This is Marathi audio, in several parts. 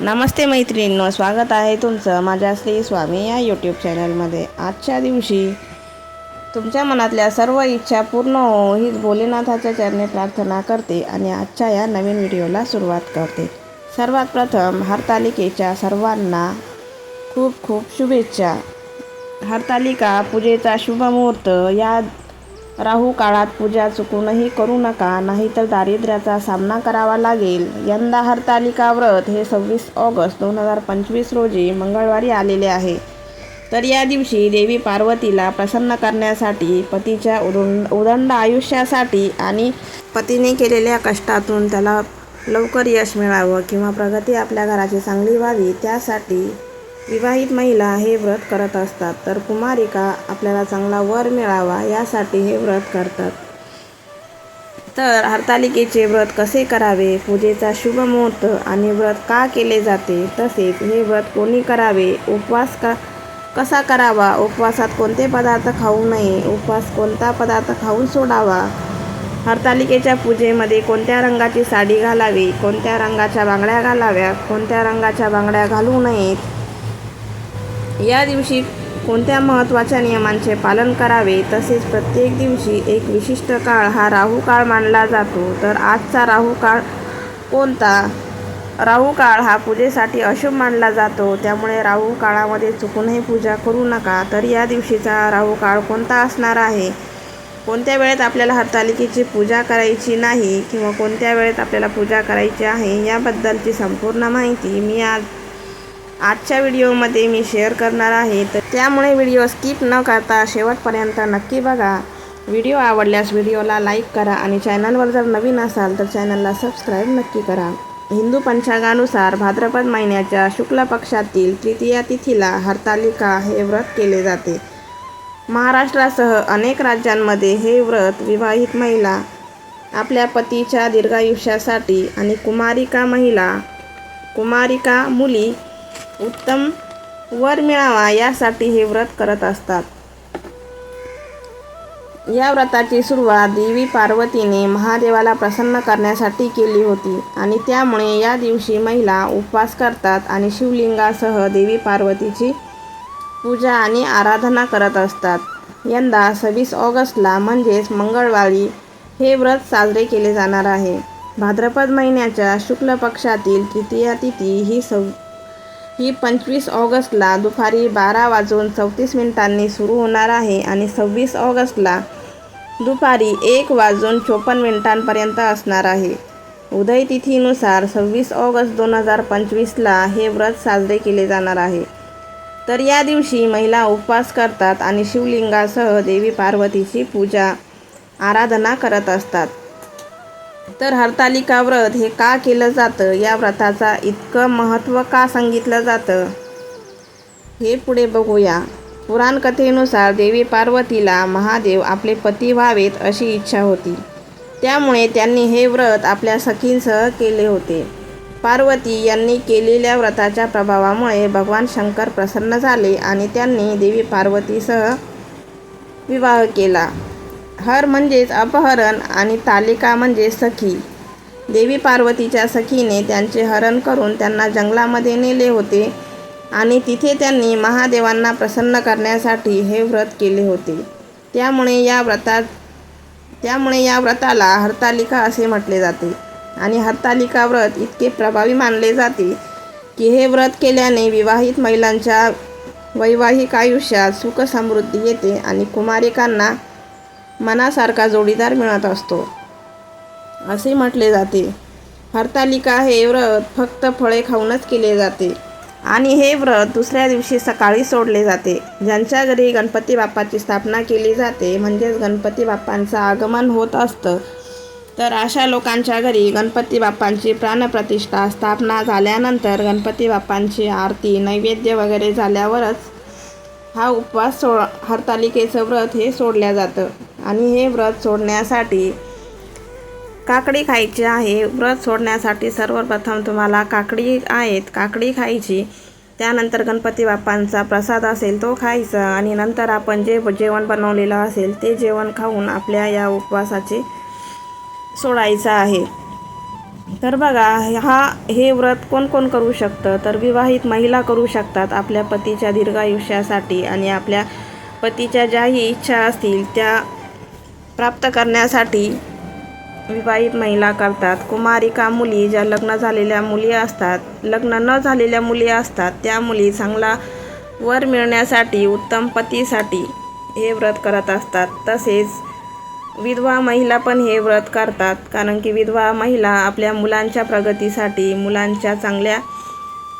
नमस्ते मैत्रिणींनो स्वागत आहे तुमचं माझ्या श्री स्वामी या यूट्यूब चॅनलमध्ये आजच्या दिवशी तुमच्या मनातल्या सर्व इच्छा पूर्ण हो हीच भोलेनाथाच्या चरणी प्रार्थना करते आणि आजच्या या नवीन व्हिडिओला सुरुवात करते. सर्वात प्रथम हरतालिकेच्या सर्वांना खूप खूप शुभेच्छा. हरतालिका पूजेचा शुभ मुहूर्त या राहू काळात पूजा चुकूनही करू नका नाहीतर दारिद्र्याचा सामना करावा लागेल. यंदा हरतालिका व्रत हे सव्वीस ऑगस्ट दोन हजार पंचवीस रोजी मंगळवारी आलेले आहे. तर या दिवशी देवी पार्वतीला प्रसन्न करण्यासाठी पतीच्या उदंड उदंड आयुष्यासाठी आणि पतीने केलेल्या कष्टातून त्याला लवकर यश मिळावं किंवा प्रगती आपल्या घराची चांगली व्हावी त्यासाठी विवाहित महिला हे व्रत करत असतात तर कुमारिका आपल्याला चांगला वर मिळावा यासाठी हे व्रत करतात. तर हरतालिकेचे व्रत कसे करावे? पूजेचा शुभ मुहूर्त आणि व्रत का केले जाते? तसेच हे व्रत कोणी करावे? उपवास का कसा करावा? उपवासात कोणते पदार्थ खाऊ नये? उपवास कोणता पदार्थ खाऊन सोडावा? हरतालिकेच्या पूजेमध्ये कोणत्या रंगाची साडी घालावी? कोणत्या रंगाच्या बांगड्या घालाव्या कोणत्या रंगाच्या बांगड्या घालू नयेत? या दिवशी कोणत्या महत्त्वाच्या नियमांचे पालन करावे तसेच प्रत्येक दिवशी एक विशिष्ट काळ हा राहू काळ मानला जातो तर आजचा राहू काळ कोणता? राहू काळ हा पूजेसाठी अशुभ मानला जातो त्यामुळे राहू काळामध्ये चुकूनही पूजा करू नका. तर या दिवशीचा राहू काळ कोणता असणार आहे? कोणत्या वेळेत आपल्याला हरतालिकेची पूजा करायची नाही किंवा कोणत्या वेळेत आपल्याला पूजा करायची आहे याबद्दलची संपूर्ण माहिती मी आज आजच्या व्हिडिओमध्ये मी शेअर करणार आहे तर त्यामुळे व्हिडिओ स्किप न करता शेवटपर्यंत नक्की बघा. व्हिडिओ आवडल्यास व्हिडिओला लाईक करा आणि चॅनलवर जर नवीन असाल तर चॅनलला सबस्क्राईब नक्की करा. हिंदू पंचांगानुसार भाद्रपद महिन्याच्या शुक्ल पक्षातील तृतीया तिथीला हरतालिका हे व्रत केले जाते. महाराष्ट्रासह अनेक राज्यांमध्ये हे व्रत विवाहित महिला आपल्या पतीच्या दीर्घायुष्यासाठी आणि कुमारिका महिला कुमारिका मुली उत्तम वर मिळावा यासाठी हे व्रत करत असतात. या व्रताची सुरुवात देवी पार्वतीने महादेवाला प्रसन्न करण्यासाठी केली होती आणि त्यामुळे या दिवशी महिला उपवास करतात आणि शिवलिंगासह देवी पार्वतीची पूजा आणि आराधना करत असतात. यंदा सव्वीस ऑगस्टला म्हणजेच मंगळवारी हे व्रत साजरे केले जाणार आहे. भाद्रपद महिन्याच्या शुक्ल पक्षातील तृतीया तिथी ही सव ही पंचवीस ऑगस्टला दुपारी बारा वाजून चौतीस मिनिटांनी सुरू होणार आहे आणि सव्वीस ऑगस्टला दुपारी एक वाजून चोपन्न मिनिटांपर्यंत असणार आहे. उदय तिथीनुसार सव्वीस ऑगस्ट दोन हजार पंचवीसला हे व्रत साजरे केले जाणार आहे. तर या दिवशी महिला उपवास करतात आणि शिवलिंगासह देवी पार्वतीची पूजा आराधना करत असतात. तर हरतालिका व्रत हे का केलं जातं? या व्रताचा इतकं महत्त्व का सांगितलं जातं? हे पुढे बघूया. पुराणकथेनुसार देवी पार्वतीला महादेव आपले पती व्हावेत अशी इच्छा होती. त्यामुळे त्यांनी हे व्रत आपल्या सखींसह केले होते. पार्वती यांनी केलेल्या व्रताच्या प्रभावामुळे भगवान शंकर प्रसन्न झाले आणि त्यांनी देवी पार्वतीसह विवाह केला. हर म्हणजेच अपहरण आणि तालिका म्हणजे सखी. देवी पार्वतीच्या सखीने त्यांचे हरण करून त्यांना जंगलामध्ये नेले होते आणि तिथे त्यांनी महादेवांना प्रसन्न करण्यासाठी हे व्रत केले होते. त्यामुळे या व्रतात त्यामुळे या व्रताला हरतालिका असे म्हटले जाते आणि हरतालिका व्रत इतके प्रभावी मानले जाते की हे व्रत केल्याने विवाहित महिलांच्या वैवाहिक आयुष्यात सुख समृद्धी येते आणि कुमारिकांना मनासारखा जोडीदार मिळत असतो. असे म्हटले जाते. हरतालिका हे व्रत फक्त फळे खाऊनच केले जाते. आणि हे व्रत दुसऱ्या दिवशी सकाळी सोडले जाते. ज्यांच्या घरी गणपती बाप्पाची स्थापना केली जाते म्हणजेच गणपती बाप्पांचं आगमन होत असतं. तर अशा लोकांच्या घरी गणपती बाप्पांची प्राणप्रतिष्ठा स्थापना झाल्यानंतर गणपती बाप्पांची आरती नैवेद्य वगैरे झाल्यावरच हा उपवास सो हरतालिकेचं व्रत हे सोडल्या जातं. आणि हे व्रत सोडण्यासाठी काकडी खायची आहे. व्रत सोडण्यासाठी सर्वप्रथम तुम्हाला काकडी आहेत. काकडी खायची. त्यानंतर गणपती बाप्पांचा प्रसाद असेल तो खायचा आणि नंतर आपण जे जेवण बनवलेलं असेल ते जेवण खाऊन आपल्या या उपवासाचे सोडायचं आहे. तर बघा हा हे व्रत कोण कोण करू शकतं? तर विवाहित महिला करू शकतात आपल्या पतीच्या दीर्घायुष्यासाठी आणि आपल्या पतीच्या ज्याही इच्छा असतील त्या प्राप्त करण्यासाठी विवाहित महिला करतात. कुमारिका मुली? ज्या लग्न झालेल्या मुली असतात लग्न न झालेल्या मुली असतात त्या मुली चांगला वर मिळण्यासाठी उत्तम पतीसाठी हे व्रत करत असतात. तसेच विधवा महिला पण हे व्रत करतात. कारण की विधवा महिला आपल्या मुलांच्या प्रगतीसाठी मुलांच्या चांगल्या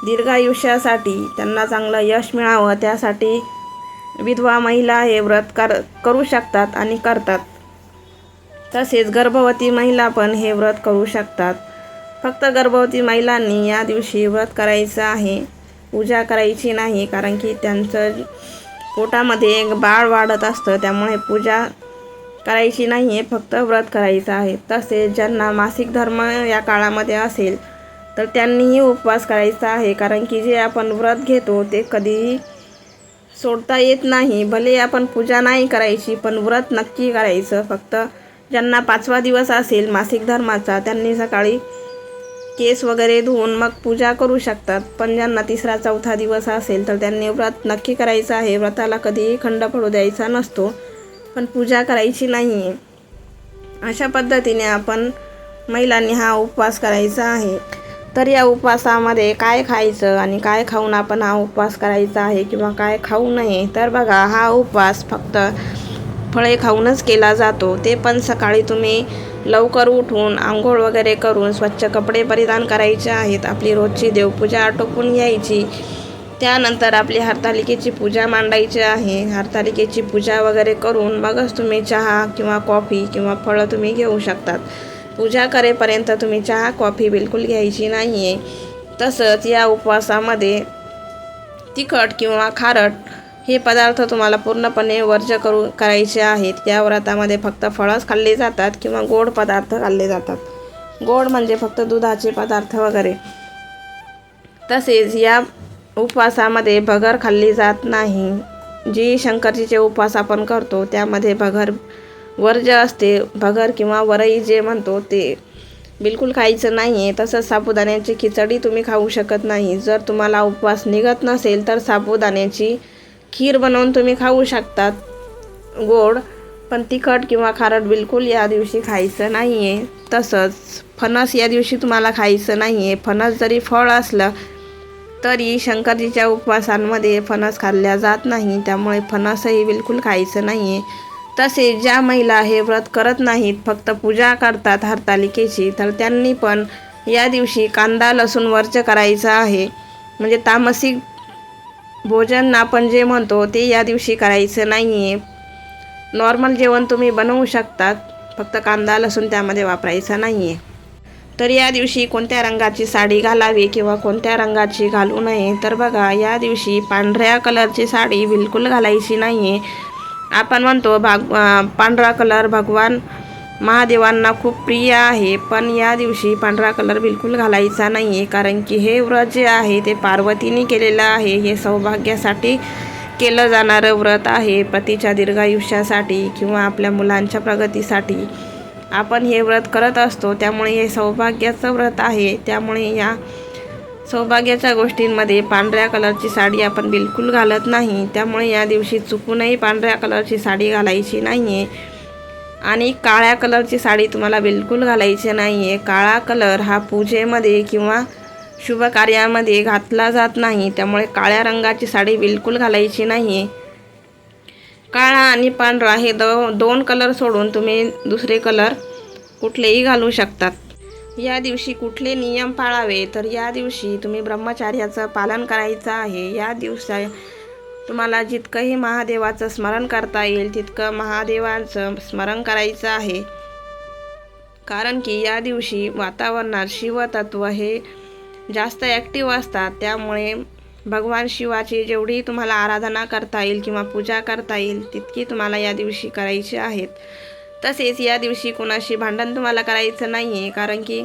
दीर्घायुष्यासाठी त्यांना चांगलं यश मिळावं त्यासाठी विधवा महिला हे व्रत कर करू शकतात आणि करतात. तसेच गर्भवती महिला पण हे व्रत करू शकतात. फक्त गर्भवती महिलांनी या दिवशी व्रत करायचं आहे पूजा करायची नाही कारण की त्यांचं पोटामध्ये एक बाळ वाढत असतं त्यामुळे पूजा करायची नाही आहे फक्त व्रत करायचं आहे. तसेच ज्यांना मासिक धर्म या काळामध्ये असेल तर त्यांनीही उपवास करायचा आहे कारण की जे आपण व्रत घेतो ते कधीही सोडता येत नाही. भले आपण पूजा नाही करायची पण व्रत नक्की करायचं. फक्त ज्यांना पाचवा दिवस असेल मासिक धर्माचा त्यांनी सकाळी केस वगैरे धुवून मग पूजा करू शकतात. पण ज्यांना तिसरा चौथा दिवस असेल तर त्यांनी व्रत नक्की करायचं आहे. व्रताला कधीही खंड पडू द्यायचा नसतो पण पूजा करायची नाही आहे अशा पद्धतीने आपण महिलांनी हा उपवास करायचा आहे. तर या उपवासामध्ये काय खायचं आणि काय खाऊन आपण हा उपवास करायचा आहे किंवा काय खाऊ नये तर बघा हा उपवास फक्त फळे खाऊनच केला जातो. ते पण सकाळी तुम्ही लवकर उठून आंघोळ वगैरे करून स्वच्छ कपडे परिधान करायचे आहेत. आपली रोजची देवपूजा आटोपून घ्यायची. त्यानंतर आपली हरतालिकेची पूजा मांडायची आहे. हरतालिकेची पूजा वगैरे करून मगच तुम्ही चहा किंवा कॉफी किंवा फळं तुम्ही घेऊ शकतात. पूजा करेपर्यंत तुम्ही चहा कॉफी बिलकुल घ्यायची नाही आहे तसंच या उपवासामध्ये तिखट किंवा खारट हे पदार्थ तुम्हाला पूर्णपणे वर्ज करू करायचे आहेत. या व्रतामध्ये फक्त फळंच खाल्ली जातात किंवा गोड पदार्थ खाल्ले जातात. गोड म्हणजे फक्त दुधाचे पदार्थ वगैरे. तसेच या उपवासामध्ये भगर खाल्ली जात नाही. जी शंकरजीचे उपवास आपण करतो त्यामध्ये भगर वर्ज असते. भगर किंवा वरई जे म्हणतो ते बिलकुल खायचं नाही आहे तसंच साबुदाण्याची खिचडी तुम्ही खाऊ शकत नाही. जर तुम्हाला उपवास निघत नसेल तर साबुदाण्याची खीर बनवून तुम्ही खाऊ शकतात. गोड पण तिखट किंवा खारट बिलकुल या दिवशी खायचं नाही आहे तसंच फणस या दिवशी तुम्हाला खायचं नाही आहे फणस जरी फळ असलं तरी शंकरजीच्या उपवासांमध्ये फणस खाल्ल्या जात नाही. त्यामुळे फणसही बिलकुल खायचं नाही आहे तसेच ज्या महिला हे व्रत करत नाहीत फक्त पूजा करतात हरतालिकेची तर त्यांनी पण या दिवशी कांदा लसूण वर्ज करायचं आहे. म्हणजे तामसिक भोजन आपण जे म्हणतो ते या दिवशी करायचं नाही आहे नॉर्मल जेवण तुम्ही बनवू शकतात. फक्त कांदा लसूण त्यामध्ये वापरायचा नाही आहे तर या दिवशी कोणत्या रंगाची साडी घालावी किंवा कोणत्या रंगाची घालू नये तर बघा या दिवशी पांढऱ्या कलरची साडी बिलकुल घालायची नाही आहे आपण म्हणतो भाग पांढरा कलर भगवान महादेवांना खूप प्रिय आहे पण या दिवशी पांढरा कलर बिलकुल घालायचा नाही आहे कारण की हे व्रत जे आहे ते पार्वतीने केलेलं आहे. हे सौभाग्यासाठी केलं जाणारं व्रत आहे. पतीच्या दीर्घायुष्यासाठी किंवा आपल्या मुलांच्या प्रगतीसाठी आपण हे व्रत करत असतो. त्यामुळे हे सौभाग्याचं व्रत आहे. त्यामुळे या सौभाग्याच्या गोष्टींमध्ये पांढऱ्या कलरची साडी आपण बिलकुल घालत नाही. त्यामुळे या दिवशी चुकूनही पांढऱ्या कलरची साडी घालायची नाही आहे आणि काळ्या कलरची साडी तुम्हाला बिलकुल घालायची नाही आहे काळा कलर हा पूजेमध्ये किंवा शुभ कार्यामध्ये घातला जात नाही. त्यामुळे काळ्या रंगाची साडी बिलकुल घालायची नाही आहे काळा आणि पांढरा हे दो दोन कलर सोडून तुम्ही दुसरे कलर कुठलेही घालू शकतात. या दिवशी कुठले नियम पाळावे? तर या दिवशी तुम्ही ब्रह्मचार्याचं पालन करायचं आहे. या दिवसा तुम्हाला जितकंही महादेवाचं स्मरण करता येईल तितकं महादेवाचं स्मरण करायचं आहे. कारण की या दिवशी वातावरणात शिवतत्व हे जास्त ॲक्टिव्ह असतात. त्यामुळे भगवान शिवाची जेवढी तुम्हाला आराधना करता येईल किंवा पूजा करता येईल तितकी तुम्हाला या दिवशी करायची आहेत. तसेच या दिवशी कोणाशी भांडण तुम्हाला करायचं नाही आहे कारण की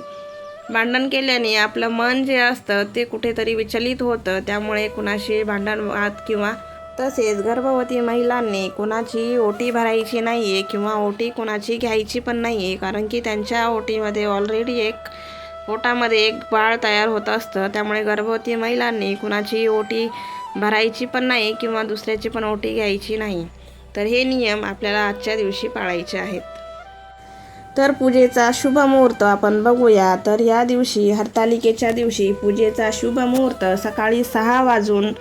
भांडण केल्याने आपलं मन जे असतं ते कुठेतरी विचलित होतं. त्यामुळे कुणाशी भांडण वाद किंवा तसेच गर्भवती महिलांनी कुणाची ओटी भरायची नाही आहे किंवा ओटी कुणाची घ्यायची पण नाही आहे कारण की त्यांच्या ओटीमध्ये ऑलरेडी एक पोटामध्ये एक बाळ तयार होत असतं. त्यामुळे गर्भवती महिलांनी कुणाची ओटी भरायची पण नाही किंवा दुसऱ्याची पण ओटी घ्यायची नाही. तर हे नियम आपल्याला आजच्या दिवशी पाळायचे आहेत. तर पूजेचा शुभ मुहूर्त आपण बघूया. तर या दिवशी हरतालिकेच्या दिवशी पूजेचा शुभ मुहूर्त सकाळी सहा वाजून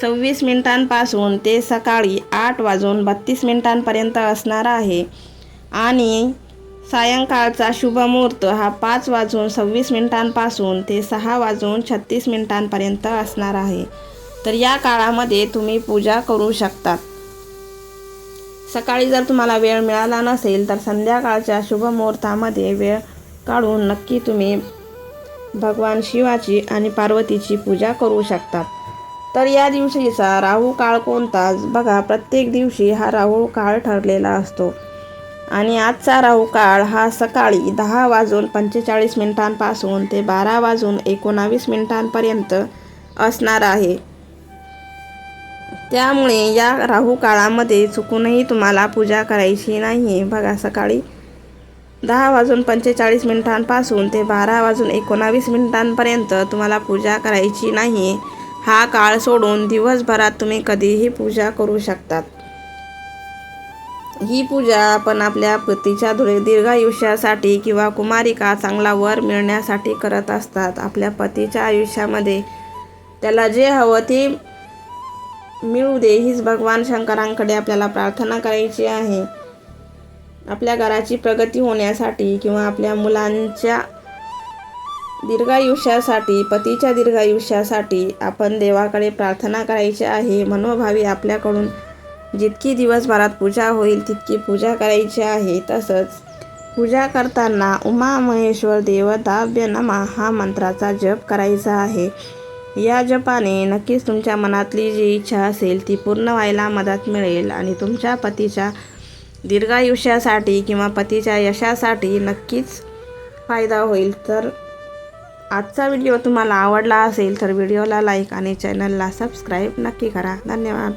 सव्वीस मिनिटांपासून ते सकाळी आठ वाजून बत्तीस मिनिटांपर्यंत असणार आहे. आणि सायंकाळचा शुभ मुहूर्त हा पाच वाजून सव्वीस मिनिटांपासून ते सहा वाजून छत्तीस मिनिटांपर्यंत असणार आहे. तर या काळामध्ये तुम्ही पूजा करू शकतात सकाळी जर तुम्हाला वेळ मिळाला नसेल तर संध्याकाळच्या शुभ मुहूर्तामध्ये वेळ काढून नक्की तुम्ही भगवान शिवाची आणि पार्वतीची पूजा करू शकतात तर या दिवशीचा राहू काळ कोणताच बघा प्रत्येक दिवशी हा राहू काळ ठरलेला असतो. आणि आजचा राहू काळ हा सकाळी दहा वाजून पंचेचाळीस मिनिटांपासून ते बारा वाजून एकोणावीस मिनिटांपर्यंत असणार आहे. त्यामुळे या राहू काळामध्ये चुकूनही तुम्हाला पूजा करायची नाही बघा सकाळी दहा वाजून पंचेचाळीस मिनिटांपासून ते बारा वाजून एकोणावीस मिनिटांपर्यंत तुम्हाला पूजा करायची नाही आहे हा काळ सोडून दिवसभरात तुम्ही कधीही पूजा करू शकतात. ही पूजा आपण आपल्या पतीच्या दृ दीर्घायुष्यासाठी किंवा कुमारिका चांगला वर मिळण्यासाठी करत असतात. आपल्या पतीच्या आयुष्यामध्ये त्याला जे हवं ते मिळू दे हीच भगवान शंकरांकडे आपल्याला प्रार्थना करायची आहे. आपल्या घराची प्रगती होण्यासाठी किंवा आपल्या मुलांच्या दीर्घायुष्यासाठी पतीच्या दीर्घायुष्यासाठी आपण देवाकडे प्रार्थना करायची आहे. मनोभावी आपल्याकडून जितकी दिवसभरात पूजा होईल तितकी पूजा करायची आहे. तसंच पूजा करताना उमा महेश्वर देवताभ्य नमा हा मंत्राचा जप करायचा आहे. या जपाने नक्कीच तुमच्या मनातली जी इच्छा असेल ती पूर्ण व्हायला मदत मिळेल आणि तुमच्या पतीच्या दीर्घायुष्यासाठी किंवा पतीच्या यशासाठी नक्कीच फायदा होईल. तर आजचा व्हिडिओ तुम्हाला आवडला असेल तर व्हिडिओला लाईक आणि चॅनलला सबस्क्राईब नक्की करा. धन्यवाद.